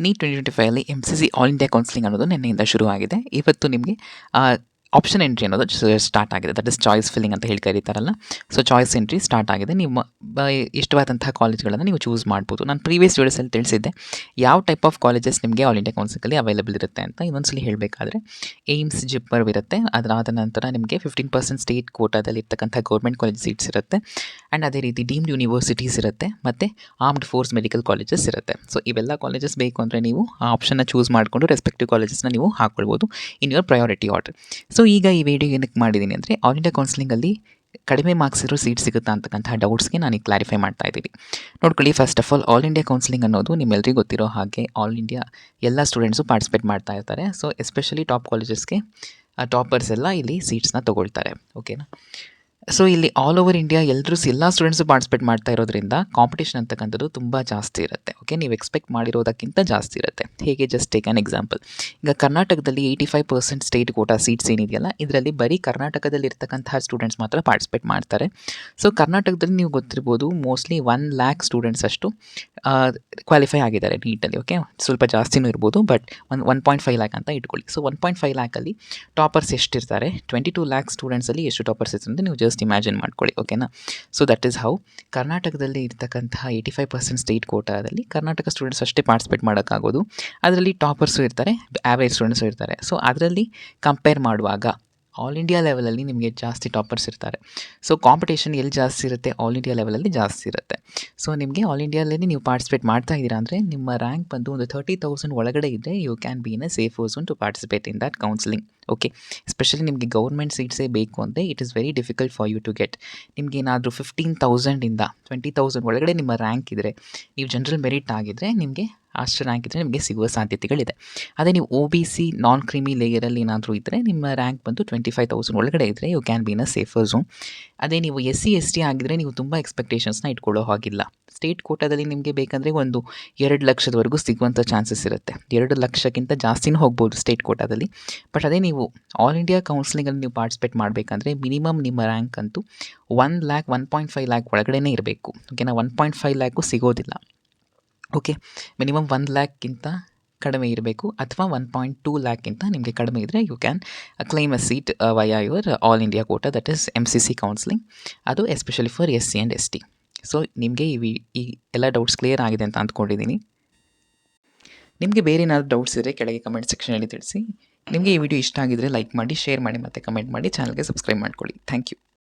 Neat twenty twenty ಫೈವಲ್ಲಿ M C C all India counselling ಅನ್ನೋದು ನಿನ್ನೆಯಿಂದ ಶುರುವಾಗಿದೆ. ಇವತ್ತು ನಿಮಗೆ ಆಪ್ಷನ್ ಎಂಟ್ರಿ ಅನ್ನೋದು ಸ್ಟಾರ್ಟ್ ಆಗಿದೆ. ದಟ್ ಇಸ್ ಚಾಯ್ಸ್ ಫಿಲ್ಲಿಂಗ್ ಅಂತ ಹೇಳಿ ಕರೀತಾರಲ್ಲ ಸೊ ಚಾಯ್ಸ್ ಎಂಟ್ರಿ ಸ್ಟಾರ್ಟ್ ಆಗಿದೆ. ನಿಮ್ಮ ಇಷ್ಟವಾದಂತಹ ಕಾಲೇಜ್ಗಳನ್ನು ನೀವು ಚೂಸ್ ಮಾಡ್ಬೋದು. ನಾನು ಪ್ರೀವಿಯಸ್ ವಿಡಿಯೋಸಲ್ಲಿ ತಿಳಿಸಿದ್ದೆ. ಯಾವ ಟೈಪ್ ಆಫ್ ಕಾಲೇಜಸ್ ನಿಮಗೆ ಆಲ್ ಇಂಡಿಯಾ ಕೌನ್ಸಿಲಲ್ಲಿ ಅವೈಲೇಬಲ್ ಇರುತ್ತೆ ಅಂತ ಇನ್ನೊಂದ್ಸಲಿ ಹೇಳಬೇಕಾದ್ರೆ ಏಮ್ಸ್ ಜಿಪ್ಪರ್ ಇರುತ್ತೆ. ಅದರಾದ ನಂತರ ನಿಮಗೆ ಫಿಫ್ಟೀನ್ ಪರ್ಸೆಂಟ್ ಸ್ಟೇಟ್ ಕೋಟಾದಲ್ಲಿ ಇರ್ತಕ್ಕಂಥ ಗೌರ್ಮೆಂಟ್ ಕಾಲೇಜ್ ಸೀಟ್ಸ್ ಇರುತ್ತೆ. ಆ್ಯಂಡ್ ಅದೇ ರೀತಿ ಡೀಮ್ಡ್ ಯೂನಿವರ್ಸಿಟೀಸ್ ಇರುತ್ತೆ. ಮತ್ತು ಆರ್ಮ್ಡ್ ಫೋರ್ಸ್ ಮೆಡಿಕಲ್ ಕಾಲೇಜಸ್ ಇರುತ್ತೆ. ಸೊ ಇವೆಲ್ಲ ಕಾಲೇಜಸ್ ಬೇಕು ಅಂದರೆ ನೀವು ಆ ಆಪ್ಷನ್ನ ಚೂಸ್ ಮಾಡಿಕೊಂಡು ರೆಸ್ಪೆಕ್ಟಿವ್ ಕಾಲೇಜಸ್ನ ನೀವು ಹಾಕ್ಕೊಳ್ಬೋದು in your priority order so ಈಗ ಈ ವಿಡಿಯೋ ಏನಕ್ಕೆ ಮಾಡಿದ್ದೀನಿ ಅಂದರೆ ಆಲ್ ಇಂಡಿಯಾ ಕೌನ್ಸಿಲಿಂಗಲ್ಲಿ ಕಡಿಮೆ ಮಾರ್ಕ್ಸ್ ಇರೋ ಸೀಟ್ ಸಿಗುತ್ತಾ ಅಂತಕ್ಕಂಥ ಡೌಟ್ಸ್ಗೆ ನಾನು ಕ್ಲಾರಿಫೈ ಮಾಡ್ತಾ ಇದ್ದೀನಿ. ನೋಡ್ಕೊಳ್ಳಿ first of all all India counselling ಅನ್ನೋದು ನಿಮ್ಮೆಲ್ಲರಿಗೂ ಗೊತ್ತಿರೋ ಹಾಗೆ ಆಲ್ ಇಂಡಿಯಾ ಎಲ್ಲ ಸ್ಟೂಡೆಂಟ್ಸು ಪಾರ್ಟಿಸಿಪೇಟ್ ಮಾಡ್ತಾ ಇರ್ತಾರೆ. ಸೊ ಎಸ್ಪೆಷಲಿ ಟಾಪ್ ಕಾಲೇಜಸ್ಗೆ ಟಾಪರ್ಸ್ ಎಲ್ಲ ಇಲ್ಲಿ ಸೀಟ್ಸ್ನ ತೊಗೊಳ್ತಾರೆ. ಓಕೆನಾ ಸೊ ಇಲ್ಲಿ ಆಲ್ ಓವರ್ ಇಂಡಿಯಾ ಎಲ್ಲರೂ ಎಲ್ಲ ಸ್ಟೂಡೆಂಟ್ಸು ಪಾರ್ಟಿಸಿಪೇಟ್ ಮಾಡ್ತಾ ಇರೋದ್ರಿಂದ ಕಾಂಪಿಟೇಷನ್ ಅಂತಕ್ಕಂಥದ್ದು ತುಂಬ ಜಾಸ್ತಿ ಇರುತ್ತೆ. ಓಕೆ ನೀವು ಎಕ್ಸ್ಪೆಕ್ಟ್ ಮಾಡಿರೋದಕ್ಕಿಂತ ಜಾಸ್ತಿ ಇರುತ್ತೆ. ಹೇಗೆ? ಜಸ್ಟ್ ಟೇಕ್ ಆನ್ ಎಕ್ಸಾಂಪಲ್ ಈಗ ಕರ್ನಾಟಕದಲ್ಲಿ eighty five percent state quota seats ಏನಿದೆಯಲ್ಲ, ಇದರಲ್ಲಿ ಬರೀ ಕರ್ನಾಟಕದಲ್ಲಿ ಇರ್ತಕ್ಕಂತಹ ಸ್ಟೂಡೆಂಟ್ಸ್ ಮಾತ್ರ ಪಾರ್ಟಿಸಿಪೇಟ್ ಮಾಡ್ತಾರೆ. ಸೊ ಕರ್ನಾಟಕದಲ್ಲಿ ನೀವು ಗೊತ್ತಿರ್ಬೋದು ಮೋಸ್ಟ್ಲಿ ಒನ್ ಲ್ಯಾಕ್ ಸ್ಟೂಡೆಂಟ್ಸ್ ಅಷ್ಟು ಕ್ವಾಲಿಫೈ ಆಗಿದ್ದಾರೆ ನೀಟಲ್ಲಿ ಓಕೆ ಸ್ವಲ್ಪ ಜಾಸ್ತಿನೂ ಇರ್ಬೋದು but one one point five lakh ಅಂತ ಇಟ್ಕೊಳ್ಳಿ. ಸೊ ಒನ್ ಪಾಯಿಂಟ್ ಫೈವ್ ಲ್ಯಾಕಲ್ಲಿ ಟಾಪರ್ಸ್ ಎಷ್ಟಿರ್ತಾರೆ? ಟ್ವೆಂಟಿ ಟೂ ಲ್ಯಾಕ್ ಸ್ಟೂಡೆಂಟ್ಸಲ್ಲಿ ಎಷ್ಟು ಟಾಪರ್ಸ್ ಇರ್ತಾರೆ ಅಂತ ನೀವು ಜಸ್ಟ್ ಇಮ್ಯಾಜಿನ್ ಮಾಡ್ಕೊಳ್ಳಿ ಓಕೆನಾ ಸೊ ದಟ್ ಈಸ್ ಹೌ ಕರ್ನಾಟಕದಲ್ಲಿ ಇರ್ತಕ್ಕಂತಹ ಏಯ್ಟಿ ಫೈವ್ ಪರ್ಸೆಂಟ್ ಸ್ಟೇಟ್ ಕೋಟಾದಲ್ಲಿ ಕರ್ನಾಟಕ ಸ್ಟೂಡೆಂಟ್ಸ್ ಅಷ್ಟೇ ಪಾರ್ಟಿಸಿಪೇಟ್ ಮಾಡೋಕ್ಕಾಗೋದು. ಅದರಲ್ಲಿ ಟಾಪರ್ಸು ಇರ್ತಾರೆ ಆ್ಯಾವರೇಜ್ ಸ್ಟೂಡೆಂಟ್ಸು ಇರ್ತಾರೆ. ಸೊ ಅದರಲ್ಲಿ ಕಂಪೇರ್ ಮಾಡುವಾಗ ಆಲ್ ಇಂಡಿಯಾ ಲೆವೆಲಲ್ಲಿ ನಿಮಗೆ ಜಾಸ್ತಿ ಟಾಪರ್ಸ್ ಇರ್ತಾರೆ. ಸೊ ಕಾಂಪಿಟೇಷನ್ ಎಲ್ಲಿ ಜಾಸ್ತಿ ಇರುತ್ತೆ? ಆಲ್ ಇಂಡಿಯಾ ಲೆವೆಲಲ್ಲಿ ಜಾಸ್ತಿ ಇರುತ್ತೆ. ಸೊ ನಿಮಗೆ ಆಲ್ ಇಂಡಿಯಾದಲ್ಲಿ ನೀವು ಪಾರ್ಟಿಸಿಪೇಟ್ ಮಾಡ್ತಾ ಇದ್ದೀರಾ ಅಂದರೆ ನಿಮ್ಮ ರ್ಯಾಂಕ್ ಬಂದು ಒಂದು ಥರ್ಟಿ ತೌಸಂಡ್ ಒಳಗಡೆ ಇದ್ದರೆ you can be in a safe person to participate in that counselling okay especially ನಿಮಗೆ ಗೌರ್ಮೆಂಟ್ ಸೀಟ್ಸೇ ಬೇಕು ಅಂದರೆ it is very difficult for you to get ನಿಮಗೆ ಏನಾದರೂ ಫಿಫ್ಟೀನ್ ತೌಸಂಡಿಂದ ಟ್ವೆಂಟಿ ತೌಸಂಡ್ ಒಳಗಡೆ ನಿಮ್ಮ ರ್ಯಾಂಕ್ ಇದ್ದರೆ ನೀವು ಜನರಲ್ ಮೆರಿಟ್ ಆಗಿದ್ದರೆ ನಿಮಗೆ ಅಷ್ಟು ರ್ಯಾಂಕ್ ಇದ್ದರೆ ನಿಮಗೆ ಸಿಗುವ ಸಾಧ್ಯತೆಗಳಿದೆ. ಅದೇ ನೀವು ಒ ಬಿ ಸಿ ನಾನ್ ಕ್ರಿಮಿ ಲೇಯರಲ್ಲಿ ಏನಾದರೂ ಇದ್ದರೆ ನಿಮ್ಮ ರ್ಯಾಂಕ್ ಬಂದು ಟ್ವೆಂಟಿ ಫೈವ್ ತೌಸಂಡ್ ಒಳಗಡೆ ಇದ್ದರೆ you can be in a safer zone ಅದೇ ನೀವು ಎಸ್ ಸಿ ಎಸ್ ಟಿ ಆಗಿದ್ದರೆ ನೀವು ತುಂಬ ಎಕ್ಸ್ಪೆಕ್ಟೇಷನ್ಸ್ನ ಇಟ್ಕೊಳ್ಳೋ ಹಾಗಿಲ್ಲ. ಸ್ಟೇಟ್ ಕೋಟಾದಲ್ಲಿ ನಿಮಗೆ ಬೇಕಂದರೆ ಒಂದು ಎರಡು ಲಕ್ಷದವರೆಗೂ ಸಿಗುವಂಥ ಚಾನ್ಸಸ್ ಇರುತ್ತೆ. ಎರಡು ಲಕ್ಷಕ್ಕಿಂತ ಜಾಸ್ತಿನೂ ಹೋಗ್ಬೋದು ಸ್ಟೇಟ್ ಕೋಟಾದಲ್ಲಿ. ಬಟ್ ಅದೇ ನೀವು ಆಲ್ ಇಂಡಿಯಾ ಕೌನ್ಸಿಲಿಂಗಲ್ಲಿ ನೀವು ಪಾರ್ಟಿಸಿಪೇಟ್ ಮಾಡಬೇಕಂದ್ರೆ ಮಿನಿಮಮ್ ನಿಮ್ಮ ರ್ಯಾಂಕ್ ಅಂತೂ one lakh, one point five lakh ಒಳಗಡೆನೇ ಇರಬೇಕು. ಓಕೆನಾ? ಒನ್ ಪಾಯಿಂಟ್ ಫೈವ್ ಲ್ಯಾಕು ಸಿಗೋದಿಲ್ಲ. ಓಕೆ? ಮಿನಿಮಮ್ ಒನ್ ಲ್ಯಾಕ್ಗಿಂತ ಕಡಿಮೆ ಇರಬೇಕು. ಅಥವಾ ಒನ್ ಪಾಯಿಂಟ್ ಟೂ ಲ್ಯಾಕ್ಗಿಂತ ನಿಮಗೆ ಕಡಿಮೆ ಇದ್ದರೆ you can claim a seat via your all India quota that is M C C counselling ಅದು especially for S C and S T so ನಿಮಗೆ ಈ ಈ ಎಲ್ಲ ಡೌಟ್ಸ್ ಕ್ಲಿಯರ್ ಆಗಿದೆ ಅಂತ ಅಂದ್ಕೊಂಡಿದ್ದೀನಿ. ನಿಮಗೆ ಬೇರೆ ಏನಾದರೂ ಡೌಟ್ಸ್ ಇದ್ದರೆ ಕೆಳಗೆ ಕಮೆಂಟ್ ಸೆಕ್ಷನಲ್ಲಿ ತಿಳಿಸಿ. ನಿಮಗೆ ಈ ವಿಡಿಯೋ ಇಷ್ಟ ಆಗಿದ್ದರೆ ಲೈಕ್ ಮಾಡಿ ಶೇರ್ ಮಾಡಿ ಮತ್ತು ಕಮೆಂಟ್ ಮಾಡಿ. ಚಾನಲ್ಗೆ ಸಬ್ಸ್ಕ್ರೈಬ್ ಮಾಡ್ಕೊಳ್ಳಿ. Thank you